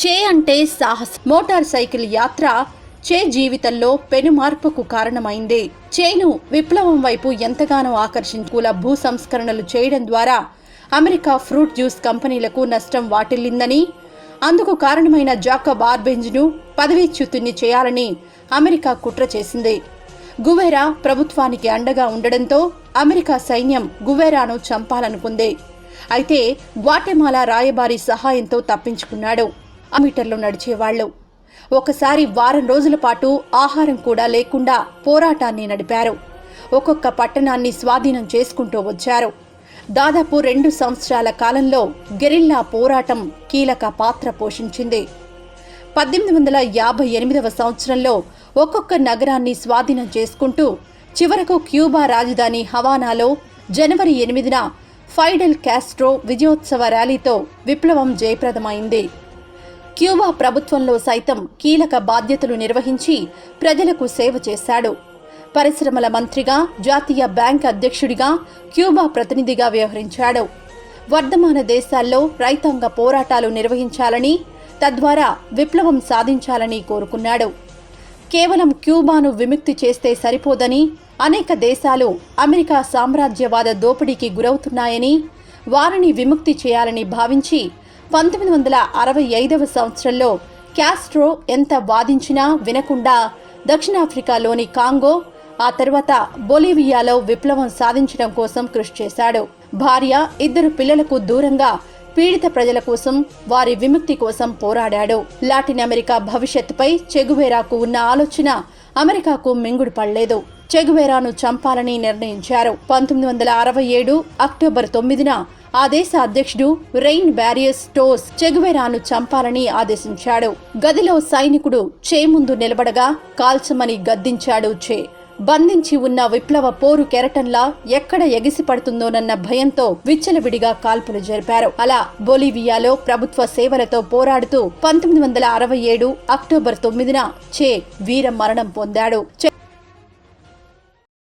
చే అంటే Sahas. Motor cycle యాత్ర చే జీవితంలో పెను మార్పుకు కారణమైంది. చేను విప్లవం వైపు ఎంతగానో ఆకర్షించుకుల భూ సంస్కరణలు చేయడం ద్వారా అమెరికా ఫ్రూట్ జ్యూస్ కంపెనీలకు నష్టం వాటిల్లిందని అందుకు కారణమైన జాకబ్ ఆర్బెంజ్ను పదవీచ్యుతుని చేయాలని అమెరికా కుట్ర చేసింది. గువేరా ప్రభుత్వానికి అండగా ఉండడంతో అమెరికా సైన్యం గువేరాను చంపాలనుకుంది. అయితే గ్వాటెమాలా రాయబారి సహాయంతో తప్పించుకున్నాడు. మీటర్లు నడిచేవాళ్ళు ఒకసారి వారం రోజుల పాటు ఆహారం కూడా లేకుండా పోరాటాన్ని నడిపారు. ఒక్కొక్క పట్టణాన్ని స్వాధీనం చేసుకుంటూ వచ్చారు. దాదాపు రెండు సంవత్సరాల కాలంలో గెరిల్లా పోరాటం కీలక పాత్ర పోషించింది. పద్దెనిమిది వందల యాభై ఎనిమిదవ సంవత్సరంలో ఒక్కొక్క నగరాన్ని స్వాధీనం చేసుకుంటూ చివరకు క్యూబా రాజధాని హవానాలో జనవరి ఎనిమిదిన ఫైడల్ క్యాస్ట్రో విజయోత్సవ ర్యాలీతో విప్లవం జయప్రదమైంది. క్యూబా ప్రభుత్వంలో సైతం కీలక బాధ్యతలు నిర్వహించి ప్రజలకు సేవ చేశాడు. పరిశ్రమల మంత్రిగా జాతీయ బ్యాంక్ అధ్యక్షుడిగా క్యూబా ప్రతినిధిగా వ్యవహరించాడు. వర్ధమాన దేశాల్లో రైతాంగ పోరాటాలు నిర్వహించాలని తద్వారా విప్లవం సాధించాలని కోరుకున్నాడు. కేవలం క్యూబాను విముక్తి చేస్తే సరిపోదని అనేక దేశాలు అమెరికా సామ్రాజ్యవాద దోపిడీకి గురవుతున్నాయని వారిని విముక్తి చేయాలని భావించి పంతొమ్మిది వందల అరవై ఐదవ సంవత్సరంలో క్యాస్ట్రో ఎంత వాదించినా వినకుండా దక్షిణాఫ్రికాలోని కాంగో ఆ తర్వాత బొలీవియాలో విప్లవం సాధించడం కోసం కృషి చేశాడు. భార్య ఇద్దరు పిల్లలకు దూరంగా పీడిత ప్రజల కోసం వారి విముక్తి కోసం పోరాడాడు. లాటిన్ అమెరికా భవిష్యత్తుపై చెగువేరాకు ఉన్న ఆలోచన అమెరికాకు మింగుడు పడలేదు. చెగువేరాను చంపాలని నిర్ణయించారు. పంతొమ్మిది వందల అరవై ఏడు అక్టోబర్ తొమ్మిదిన ఆ దేశ అధ్యక్షుడు రెయిన్ బ్యారియస్ టోస్ చెగువెరాను చంపాలని ఆదేశించాడు. గదిలో సైనికుడు చే ముందు నిలబడగా కాల్చమని గద్దించాడు చే. బంధించి ఉన్న విప్లవ పోరు కెరటంలా ఎక్కడ ఎగిసిపడుతుందోనన్న భయంతో విచ్చలవిడిగా కాల్పులు జరిపారు. అలా బొలీవియాలో ప్రభుత్వ సేవలతో పోరాడుతూ పంతొమ్మిది వందల అరవై ఏడు అక్టోబర్ తొమ్మిదిన చే వీర మరణం పొందాడు.